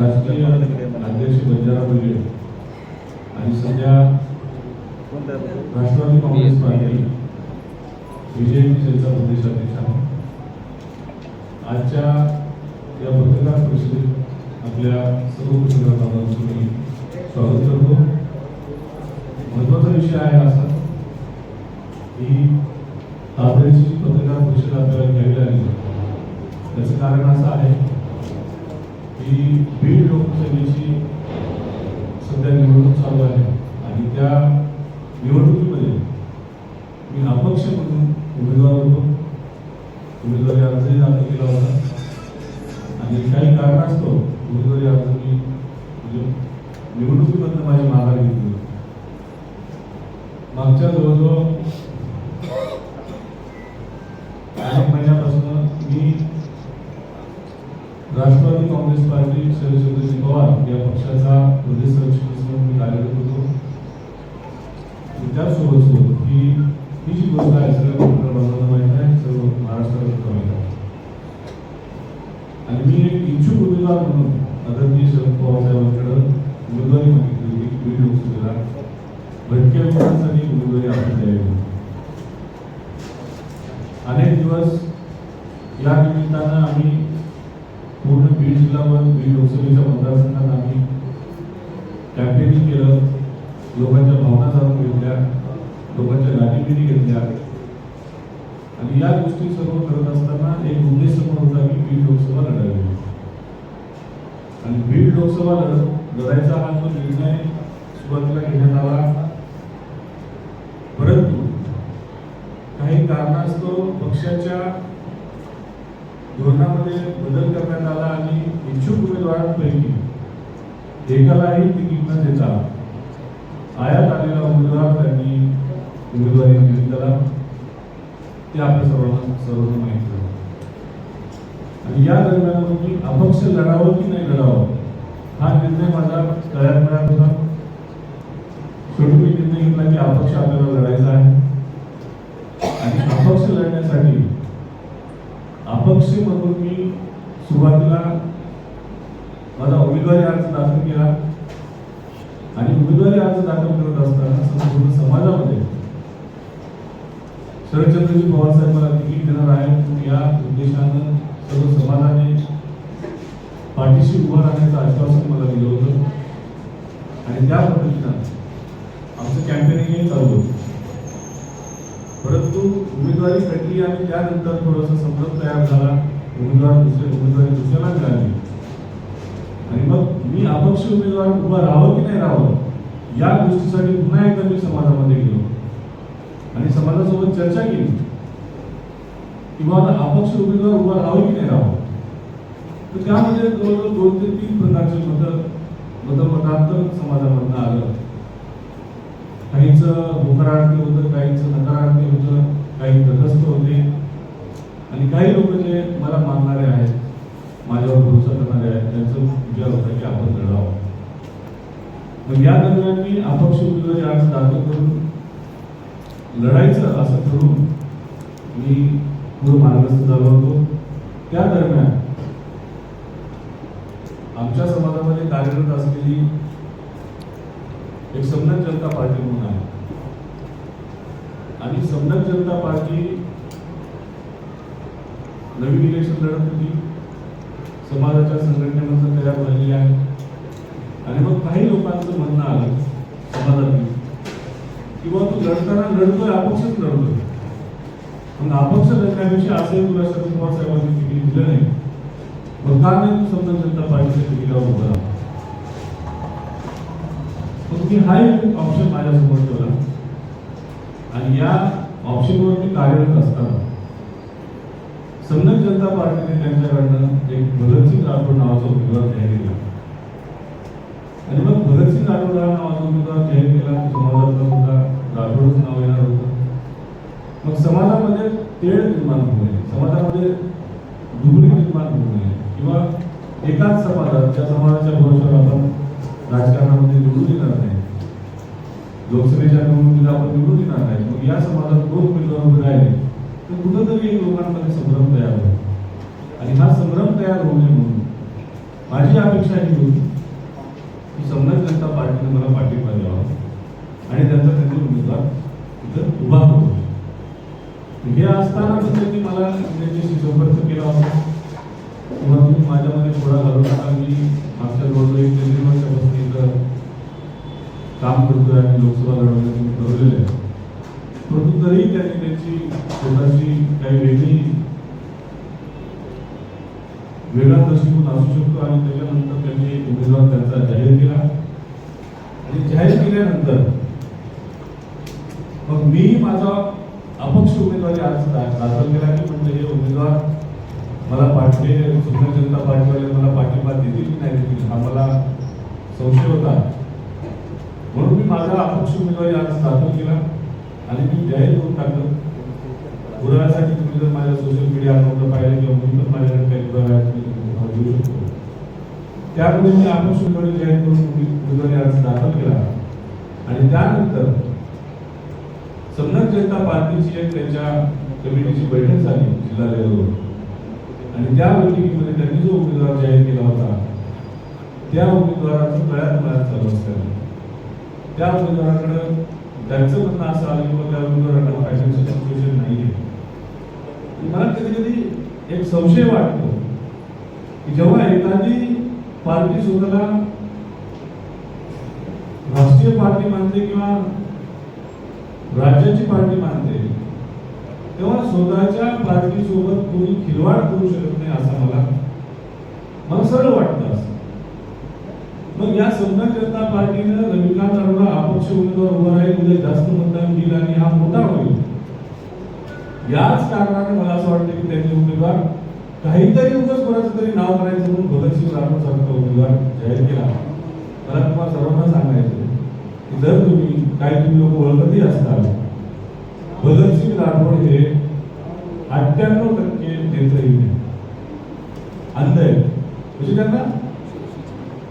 राष्ट्रीय अध्यक्ष बंजारा ब्रिगेड आणि सध्या राष्ट्रवादी काँग्रेस पार्टी बीजेपी त्यांचा प्रदेशाध्यक्ष आहे. आजच्या या पत्रकार परिषदेत आपल्या सर्व पत्रकार बांधवांचं मी स्वागत करतो. महत्त्वाचा विषय आहे असा की तातडीची पत्रकार परिषद आपल्याला घ्यावी लागली. त्याचं कारण असं आहे की बीड लोकसभेची सध्या निवडणूक चालू आहे आणि त्या निवडणुकीमध्ये मी अपक्ष म्हणून उमेदवार होतो. उमेदवारी अर्जही दाखल केला होता. आणि काही कारणास्तव उमेदवारी अर्ज मी म्हणजे निवडणुकीमधनं माझी माघार घेतली मागच्या जवळजवळ अनेक महिन्यापासून मी राष्ट्रवादी काँग्रेस पार्टी शरदचंद्रजी पवार या पक्षाचा प्रदेश सरचिटणीस म्हणून मी कार्यरत होतो. त्याचसोबत सोबत ही ही जी गोष्ट आहे सगळ्या पत्रकार बांधवांना माहीत आहे सर्व महाराष्ट्राला माहीत आहे. आणि मी एक इच्छुक उमेदवार म्हणून आदरणीय शरद पवार साहेबांकडे उमेदवारी मागितली होती बीड लोकसभेला. भटक्या लोकांसाठी उमेदवारी आपण द्यावी अनेक दिवस या निमित्तानं आम्ही पूर्ण बीड बीड लोकसभेच्या मतदारसंघात आम्ही कॅम्पेनिंग केलं. लोकांच्या भावना जाणून घेतल्या. लोकांच्या गाठीबिरी घेतल्या. आणि या गोष्टी सर्व करत असताना एक उद्देश समोर होता की बीड लोकसभा लढावी. आणि बीड लोकसभा लढ लढायचा हा जो निर्णय सुरुवातीला घेण्यात आला परंतु काही कारणास्तव पक्षाच्या धोरणामध्ये बदल करण्यात आला. उमेदवारांपैकी एकालाही तिकीट न देता आयात आलेला उमेदवार त्यांनी उमेदवारी दिली. त्याला ते आपल्या सर्वांना सर्वांना माहिती झालं. आणि या दरम्यान मी अपक्ष लढावं की नाही लढावं हा निर्णय माझा तयार मिळत होता. शेवटी मी निर्णय घेतला की अपक्ष आपल्याला लढायचा आहे. आणि अपक्ष लढण्यासाठी अपक्ष म्हणून मी सुरुवातीला उमेदवारी अर्ज दाखल केला. आणि उमेदवारी अर्ज दाखल करत असताना संपूर्ण समाजामध्ये शरदचंद्रजी पवार साहेबांना तिकीट देणार आहे या उद्देशानं सर्व समाजाने पाठीशी उभं राहण्याचं आश्वासन मला दिलं होतं. आणि त्या पद्धतीनं आमचं कॅम्पेनिंगही चालू होतं. परंतु उमेदवारी भेटली आणि त्यानंतर थोडासा संभ्रम तयार झाला. उमेदवार दुसरे उमेदवारी दुसऱ्याला मिळाली. अपक्ष उमेदवार उभा राहावं की नाही राहावं या गोष्टीसाठी पुन्हा एकदा मी समाजामध्ये गेलो. आणि समाजासोबत चर्चा केली. किंवा आता अपक्ष उमेदवार उभा राहावं की नाही राहावं? तर त्यामध्ये जवळजवळ दोन ते तीन प्रकारचे मत मतमतांतर समाजामधनं आलं. काहींचं होकारार्थी होतं काहींचं नकारार्थी होतं काही तटस्थ होते. आणि काही लोक जे मला मानणारे आहेत माझ्यावर भरोसा करणारे आहेत त्यांचं विचार होता की मग या दरम्यान मी अपक्ष उमेदवारी अर्ज दाखल करून लढायचं असं ठरवून मी पुढे मार्गस्थ झालो होतो त्या दरम्यान आमच्या समाजामध्ये कार्यरत असलेली एक समनक जनता पार्टी म्हणून आहे. आणि समनक जनता पार्टी नवीन इलेक्शन लढत होती. समाजाच्या संघटनेमधून तयार झाली लोकांचं म्हणणं आलं समाजातील किंवा तू लढताना लढतोय अपक्षच लढतोय. मग अपक्ष लढण्यापेक्षा असंही तुला शरद पवार साहेबांनी तिकीट दिलं नाही. मग का नाही तू समजा जनता पार्टीच्या तिकिटावर उभं राहा मग मी हा एक ऑप्शन माझ्यासमोर ठेवला. आणि या ऑप्शनवर मी कार्यरत असताना समनक जनता पार्टीने त्यांच्याकडनं एक भगतसिंग राठोड नावाचा उमेदवार जाहीर केला. मग नावाचा उमेदवार जाहीर केला की समाजातला मुद्दा राठोडच नाव येणार होतं. मग समाजामध्ये तेढ निर्माण होऊ नये. समाजामध्ये दुबळी निर्माण होऊ नये. किंवा एकाच समाजात ज्या समाजाच्या भरोशावर आपण राजकारणामध्ये निवडून येणार नाही लोकसभेच्या निवडणुकीला आपण निवडून येणार नाही मग या समाजात दोन उमेदवार उभे राहिले तर कुठंतरी लोकांमध्ये संभ्रम तयार होतो. आणि हा संभ्रम तयार होऊ नये म्हणून माझी अपेक्षा ही होती की समजा जनता पार्टीने मला पाठिंबा द्यावा आणि त्यांचा त्यांचा उमेदवार तिथं उभा होतो. हे असताना पण त्यांनी मला त्यांच्याशी संपर्क केला होता. किंवा तुम्ही माझ्यामध्ये थोडा घालू नका मी मागच्या जवळजवळ एक ते दीड वर्षापासून इथं काम करतोय आणि लोकसभा लढवण्याचं मी ठरवलेलं आहे. परंतु तरी त्यांनी त्यांची स्वतःची काही वेगळी वेगळा दृष्टिकोन असू शकतो आणि त्याच्यानंतर त्यांनी एक उमेदवार त्यांचा जाहीर केला. आणि जाहीर केल्यानंतर मग मी माझा अपक्ष उमेदवारी अर्ज दाखल केला की म्हणजे हे उमेदवार मला पाठवे सुद्धा जनता पार्टीवाले मला पाठिंबा देतील की नाही देतील हा मला संशय होता. म्हणून मी माझा अपक्ष उमेदवारी अर्ज दाखल केला आणि मी जाहीर करून टाकलं. पुराव्यासाठी तुम्ही जर माझ्या सोशल मीडिया अकाउंटला पाहिलं किंवा तुम्ही पण माझ्याकडे काही पुराव्या देऊ शकतो. त्यामध्ये मी अपक्ष उमेदवारी जाहीर करून उमेदवारी अर्ज दाखल केला. आणि त्यानंतर समनाथ जनता पार्टीची एक त्यांच्या कमिटीची बैठक झाली जिल्हा लेवलवर. आणि त्या बैठकीमध्ये त्यांनी जो उमेदवार जाहीर केला होता त्या उमेदवाराचं गळ्यात मळ्यात चालू असतं त्या उमेदवाराकडे त्यांचं म्हणणं असं आलं किंवा त्या उमेदवाराकडे फायनान्शियल सिच्युएशन नाही आहे मला कधी कधी एक संशय वाटतो की जेव्हा एखादी पार्टी स्वतःला राष्ट्रीय पार्टी मानते किंवा राज्याची पार्टी मानते तेव्हा स्वतःच्या पार्टी सोबत कोणी खिलवाड करू शकत नाही असं मला मला सरळ वाटतं असं. मग या समजा जनता पार्टीनं रविकांत अरोडा अपक्ष उमेदवार उभा राहील उद्या जास्त मतदान घेईल आणि हा मोठा होईल. याच कारणाने मला असं वाटतं की त्यांनी उमेदवार काहीतरी उगाच कोणाचं तरी नाव करायचं म्हणून भगतसिंग राठोड सारखा उमेदवार जाहीर केला. मला तुम्हाला सर्वांना सांगायचं की जर तुम्ही काही तुम्ही लोक ओळखतही असताल भगतसिंग राठोड हे अठ्ठ्याण्णव टक्के नेत्रहीन आहे अंध आहे म्हणजे त्यांना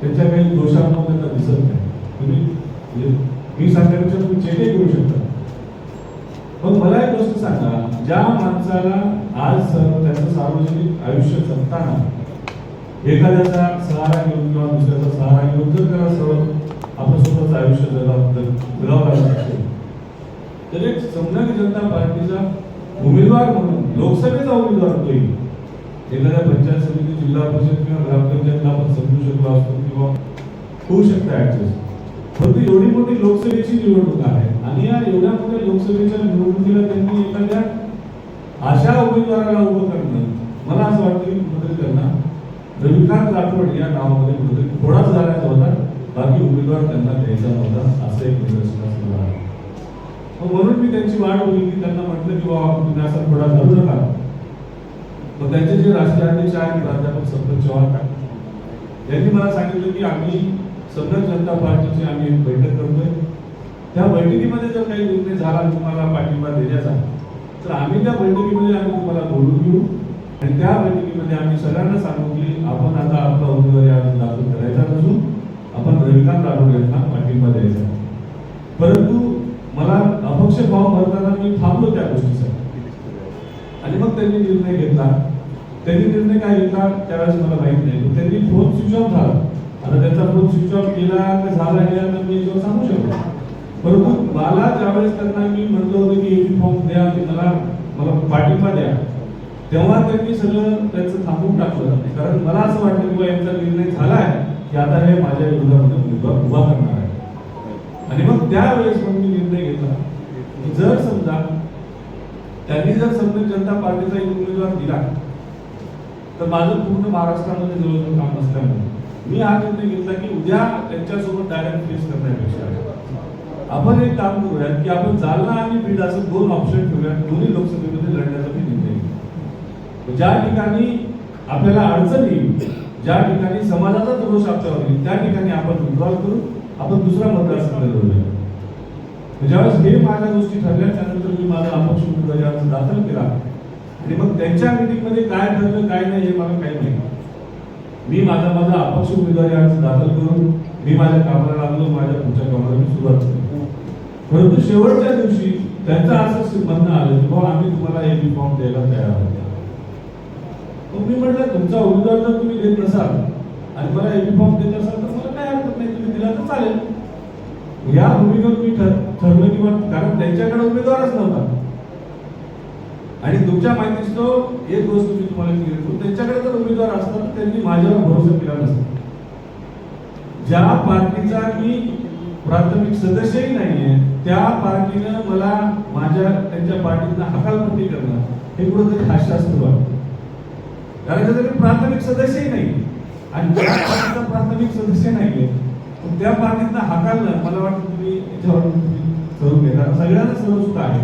त्यांच्या काही दोषांमुळे त्यांना दिसत नाही. तुम्ही म्हणजे मी सांगण्यापेक्षा तुम्ही चेकही करू शकता. मग मला एक गोष्ट सांगा ज्या माणसाला आज त्यांचं सार्वजनिक आयुष्य जगताना एखाद्याचा सहारा घेऊन किंवा दुसऱ्याचा सहारा घेऊन जर त्याला सर्व आपलं स्वतःचं आयुष्य जगावं जगावं लागत असेल तर एक संघाची जनता पार्टीचा उमेदवार म्हणून लोकसभेचा उमेदवार तोही एखाद्या पंचायत समिती जिल्हा परिषद किंवा ग्रामपंचायतला आपण समजू शकलो असतो किंवा होऊ शकतं ऍडजस्ट परंतु एवढी मोठी लोकसभेची निवडणूक आहे आणि या एवढ्या मोठ्या लोकसभेच्या निवडणुकीला त्यांनी एखाद्या अशा उमेदवाराला उभं करणं मला असं वाटतं की कुठेतरी त्यांना रविकांत राठोड या नावामध्ये कुठेतरी थोडाच झाल्याचा होता. बाकी उमेदवार त्यांना द्यायचा नव्हता असं एक निदर्शनास मग म्हणून मी त्यांची वाट बघितली त्यांना म्हटलं की बाबा तुम्ही असा थोडा धरू नका. मग त्यांचे जे राष्ट्राध्यक्ष आहेत प्राध्यापक संपत चव्हाण यांनी मला सांगितलं की आम्ही समजा जनता पार्टीची आम्ही एक बैठक करतोय. त्या बैठकीमध्ये जर काही निर्णय झाला तुम्हाला पाठिंबा देण्याचा तर आम्ही त्या बैठकीमध्ये आम्ही तुम्हाला बोलून घेऊ. आणि त्या बैठकीमध्ये आम्ही सगळ्यांना सांगू की आपण आता आपला उमेदवारी अर्ज दाखल करायचा नसून आपण रविकांत राठोड यांना पाठिंबा द्यायचा परंतु मला अपक्ष फॉर्म भरताना मी थांबलो त्या गोष्टीसाठी. आणि मग त्यांनी निर्णय घेतला. त्यांनी निर्णय काय घेतला? त्यावेळेस मला माहीत नाही. त्यांनी फोन स्विच ऑफ झाला. आता त्याचा फोन स्विच ऑफ केला का झाला गेला तर मी सांगू शकतो. परंतु मला त्यावेळेस त्यांना मी म्हणलं होतं की एबी फॉर्म द्या आणि मला मला पाठिंबा द्या. तेव्हा त्यांनी सगळं त्यांचं थांबवून टाकलं. कारण मला असं वाटतं की यांचा निर्णय झाला आहे की आता हे माझ्या विरोधामध्ये उमेदवार उभा करणार आहे. आणि मग त्यावेळेस मग मी निर्णय घेतला. की जर समजा त्यांनी जर समजा जनता पार्टीचा एक उमेदवार दिला तर माझं पूर्ण महाराष्ट्रामध्ये जवळजवळ काम असल्यामुळे मी हा निर्णय घेतला की उद्या त्यांच्यासोबत डायरेक्ट फेस करण्यापेक्षा. आपण एक काम करूयात की आपण जालना आणि बीड असं दोन ऑप्शन ठेवूयात. दोन्ही लोकसभेमध्ये लढण्याचा मी निर्णय ज्या ठिकाणी आपल्याला अडचण येईल ज्या ठिकाणी समाजाचा दोष आपल्यावर येईल त्या ठिकाणी आपण विड्रॉल करू आपण दुसरा मतदारसंघ लढवूया. ज्यावेळेस हे माझ्या गोष्टी ठरल्या त्यानंतर मी माझा अपक्ष उमेदवारी दाखल केला. आणि मग त्यांच्या मीटिंगमध्ये काय ठरलं काय नाही हे मला काही नाही. मी माझा माझा अपक्ष उमेदवारी अर्ज दाखल करून मी माझ्या कामाला लागलो माझ्या पुढच्या कामाला मी सुरुवात केली. परंतु शेवटच्या दिवशी त्यांचं असं म्हणणं आलं की बाबा आम्ही तुम्हाला एक फॉर्म द्यायला तयार आहोत. तुम्ही मी म्हटलं तुमचा उमेदवार जर तुम्ही देत नसाल आणि मला एबी फॉर्म देत असाल तर मला काय हरकत नाही तुम्ही दिला तर चालेल. या भूमिकेवर मी ठर ठरलं किंवा कारण त्यांच्याकडे उमेदवारच नव्हता आणि तुमच्या माहितीच तो एक गोष्ट मी तुम्हाला क्लिअर करू. त्यांच्याकडे जर उमेदवार असतात तर त्यांनी माझ्यावर भरोसा केला नसता. ज्या पार्टीचा मी प्राथमिक सदस्यही नाहीये त्या पार्टीनं मला माझ्या त्यांच्या पार्टीनं हकालपट्टी करणं हे कुठंतरी हास्यास्पद वाटतं. कारण त्याचा मी प्राथमिक सदस्यही नाही. आणि ज्या पार्टीचा प्राथमिक सदस्य नाहीये पण त्या पार्टीतनं हाकालणं मला वाटतं तुम्ही याच्यावर तुम्ही करून घ्या सगळ्यांना सर्व सुद्धा आहे.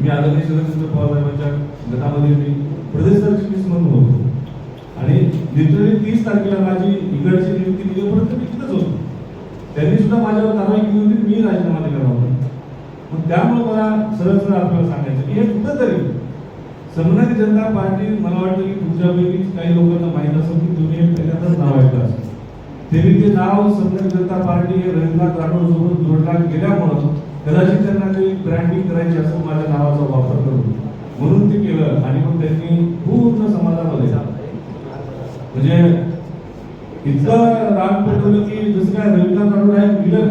मी आदरणीय शरदचंद्र पवार साहेबांच्या गटामध्ये मी प्रदेश सरचिटणीस म्हणून होतो. आणि लिटरली तीस तारखेला माझी इकडची नियुक्ती निघेपर्यंत मी तिथंच होतो. त्यांनी सुद्धा माझ्यावर कारवाई केली होती मी राजीनामा दिला होता मग त्यामुळे मला सरळ सरळ आपल्याला सांगायचं की हे कुठंतरी संघटन जनता पार्टी मला वाटतं की तुमच्यापैकी काही लोकांना माहीत असेल की तुम्ही हे पहिल्यांदाच नाव ऐकलं असेल. तरी ते नाव संघटन जनता पार्टी हे रवींद्रनाथ राठोड सोबत जोडला गेल्यामुळं कदाचित त्यांना ते ब्रँडिंग करायची असं माझ्या नावाचा वापर करून म्हणून ते केलं आणि मग त्यांनी पूर्ण समाजामध्ये म्हणजे इतकं राग पेटवलं की जसं काय रविकांत राठोड आहे विलन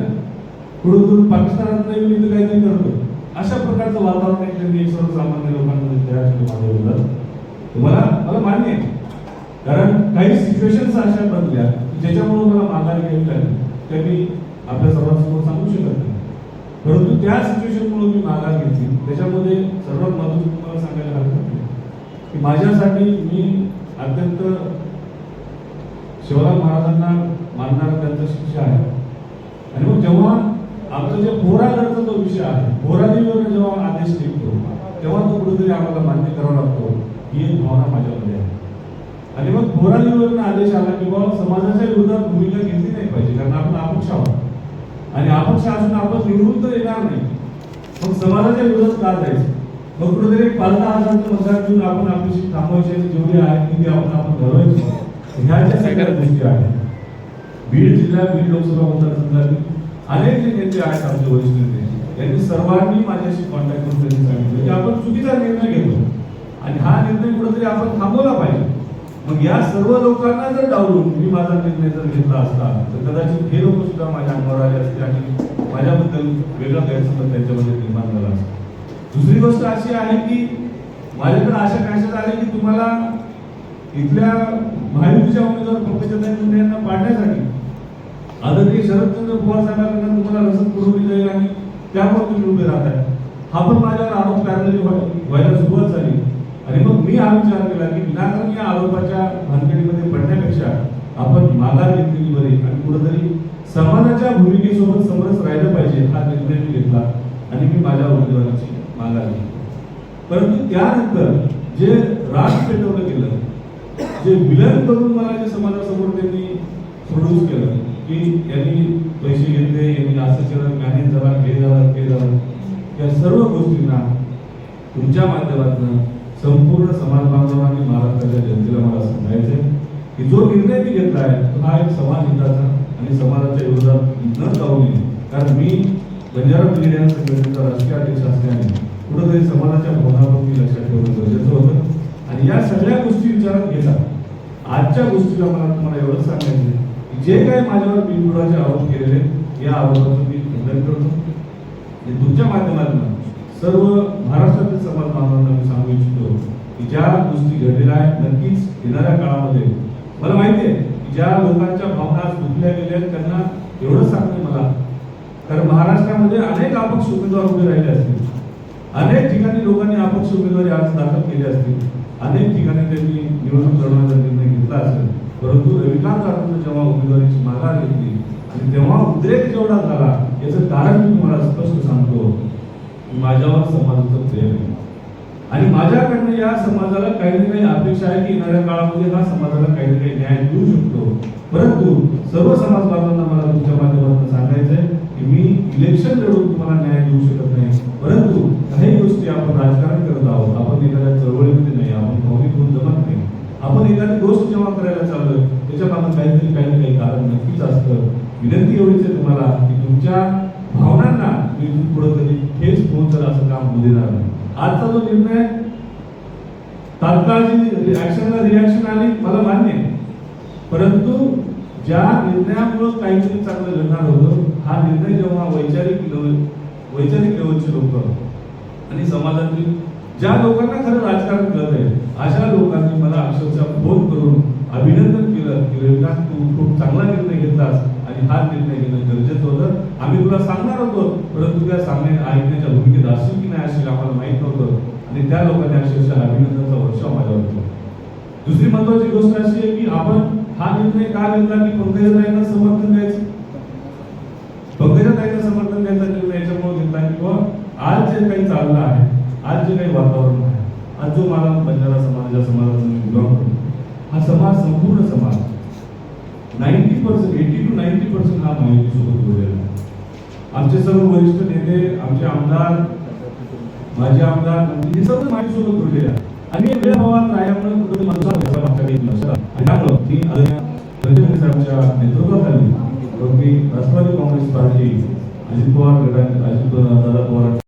कुठून पाकिस्तानात येऊन इथं काहीतरी करतो अशा प्रकारचं वातावरण त्यांनी सर्वसामान्य लोकांमध्ये तयार केलं माझ्या तुम्हाला मला मान्य आहे. कारण काही सिच्युएशन्स अशा बनल्या की ज्याच्यामुळे मला माघारी घ्यावी लागली. त्या मी आपल्या सर्वांसमोर सांगू शकत नाही. परंतु त्या सिच्युएशनमुळे मी माघार घेतली. त्याच्यामध्ये सर्वात महत्वाचं तुम्हाला सांगायला हरकत नाही. की माझ्यासाठी मी अत्यंत शिवराम महाराजांना मानणारा त्यांचा शिष्य आहे. आणि मग जेव्हा आमचं जे पोरागडचा जो विषय आहे पोरादेवीवर जेव्हा आदेश निघतो तेव्हा तो कुठेतरी आम्हाला मान्य करावा लागतो. ही एक भावना माझ्यामध्ये आहे. आणि मग पोरादेवीवरून आदेश आला की बाबा समाजाच्या विरोधात भूमिका घेतली नाही पाहिजे कारण आपण अपक्ष आहोत. आणि अपक्ष असून आपण निवडून तर येणार नाही. मग समाजाच्या विरोधात का जायचं? मग कुठेतरी पाच दहा हजारचं मतदार घेऊन आपण आपली थांबवायची जेवढी आहे ती आपण आपण घडवायची ह्या ज्या सगळ्या गोष्टी आहेत बीड जिल्हा बीड लोकसभा मतदारसंघातील अनेक जे नेते आहेत आमचे वरिष्ठ नेते यांनी सर्वांनी माझ्याशी कॉन्टॅक्ट करून त्यांनी सांगितलं की आपण चुकीचा निर्णय घेतो आणि हा निर्णय कुठेतरी आपण थांबवला पाहिजे. मग या सर्व लोकांना जर डावलून मी माझा निर्णय जर घेतला असता तर कदाचित हे लोक सुद्धा माझ्या अंगावर आले असते आणि माझ्याबद्दल वेगळा गैरसमज त्यांच्यामध्ये निर्माण झाला असता. दुसरी गोष्ट अशी आहे की माझ्याकडे अशा मॅसेज आले की तुम्हाला इथल्या महायुतीच्या उमेदवार पंकजाताई मुंडे यांना पाडण्यासाठी आदरणीय शरदचंद्र पवार साहेबांकडून तुम्हाला रसद पुरवली जाईल आणि त्यामुळे तुम्ही उभे राहत आहे. हा पण माझ्यावर आरोप पॅरलली व्हायला सुरुवात झाली. आणि मग मी हा विचार केला की विनाकारण या आरोपाच्या भानगडीमध्ये पडण्यापेक्षा आपण माघार घेतलेली बरी आणि कुठेतरी समाजाच्या भूमिकेसोबत समरस राहिलं पाहिजे हा निर्णय मी घेतला आणि मी माझ्या उमेदवाराची माघार घेतली. परंतु त्यानंतर जे राज पेटवलं गेलं जे विलन करून मला समाजासमोर त्यांनी प्रोड्यूस केलं की यांनी पैसे घेतले यांनी असं केलं मॅनेज झाला हे झालं ते झालं. या सर्व गोष्टींना तुमच्या माध्यमातून संपूर्ण समाज बांधवांनी महाराष्ट्राच्या जनतेला मला सांगायचंय की जो निर्णय मी घेतला आहे तो हा एक समाज हिताचा आणि समाजाच्या विरोधात न जाऊ नये. कारण मी बंजारा ब्रिगेड संघटनेचा राजकीय अध्यक्ष असल्याने कुठंतरी समाजाच्या भावनावर मी लक्षात ठेवणं गरजेचं होतं. आणि या सगळ्या गोष्टी विचारात घेतात आजच्या गोष्टीला मला तुम्हाला एवढं सांगायचं जे काही माझ्यावर बिनबुडाचे आरोप केलेले आहेत, या आरोपाचं मी खंडन करतो. आणि तुमच्या माध्यमातून सर्व महाराष्ट्रातील समाज बांधवांना मी सांगू इच्छितो की ज्या गोष्टी घडलेल्या आहेत नक्कीच येणाऱ्या काळामध्ये मला माहिती आहे की ज्या लोकांच्या भावना आज दुखल्या गेल्या आहेत त्यांना एवढं सांगते मला. कारण महाराष्ट्रामध्ये अनेक अपक्ष उमेदवार उभे राहिले असतील. अनेक ठिकाणी लोकांनी अपक्ष उमेदवारी आज दाखल केली असतील. अनेक ठिकाणी त्यांनी निवडणूक लढवण्याचा निर्णय घेतला असेल. परंतु रविकांत राठोडनं जेव्हा उमेदवारीची माघार घेतली आणि तेव्हा उद्रेक जेवढा झाला याचं कारण मी तुम्हाला स्पष्ट सांगतो. माझ्यावर समाजाचं प्रेम आहे. आणि माझ्याकडनं या समाजाला काही ना काही अपेक्षा आहे की येणाऱ्या काळामध्ये हा समाजाला काही ना काही न्याय देऊ शकतो. परंतु सर्व समाज बांधवांना मला तुमच्या माध्यमातून सांगायचं आहे की मी इलेक्शन लढवून तुम्हाला न्याय देऊ शकत नाही. परंतु काही गोष्टी आपण राजकारण करत आहोत. आपण एखाद्या चळवळ नाही आपण भावनिक होऊन जमत नाही आपण एखादी गोष्ट जेव्हा करायला चाललोय त्याच्यामागे काहीतरी काही ना काही कारण नक्कीच असतं. विनंती एवढीच आहे तुम्हाला की तुमच्या भावनांना मी इथून पुढे कधी ठेच पोहोचल असं काम होऊ देणार नाही. आजचा जो निर्णय तात्काळ जी ऍक्शनला रिॲक्शन आली मला मान्य आहे. परंतु ज्या निर्णयामुळे काहीतरी चांगलं घडणार होतं हा निर्णय जेव्हा वैचारिक लेवल वैचारिक लेवलचे लोक आणि समाजातील ज्या लोकांना खरं राजकारण कळत आहे अशा लोकांनी मला अक्षरशः फोन करून अभिनंदन केलं की रविकांत तू खूप चांगला निर्णय घेतलास आणि हा निर्णय घेणं गरजेचं होतं. आम्ही तुला सांगणार होतो परंतु त्या सांगणे ऐकण्याच्या भूमिकेत असू की नाही असेल आम्हाला माहीत नव्हतं. आणि त्या लोकांनी अक्षरशः अभिनंदनचा वर्षाव माझ्यावर केला दुसरी महत्वाची गोष्ट अशी आहे की आपण हा निर्णय का घेतला की पंकजाताईंना समर्थन द्यायचं? पंकजाताईंना समर्थन द्यायचा निर्णय याच्यामुळे घेतला की बुवा आज जे काही चाललं आहे आज जे काही वातावरण आहे आज जो मला बंजारा समाजाच्या समाजाचा मी उभा करतो हा समाज संपूर्ण समाज ninety percent eighty two ninety percent हा माहितीसोबत जोडलेला आहे. आमचे सर्व वरिष्ठ नेते आमचे आमदार माझे आमदार मंत्री हे सर्व माझ्यासोबत जोडलेले आहे आणि वेळ भावात राहिल्यामुळे कुठेतरी माणसा व्हायचा मागच्या काही लक्षात आणि त्यामुळं मी आदरणीय साहेबांच्या नेतृत्वाखाली मी राष्ट्रवादी काँग्रेस पार्टी अजित पवार गटाने अजित दादा पवार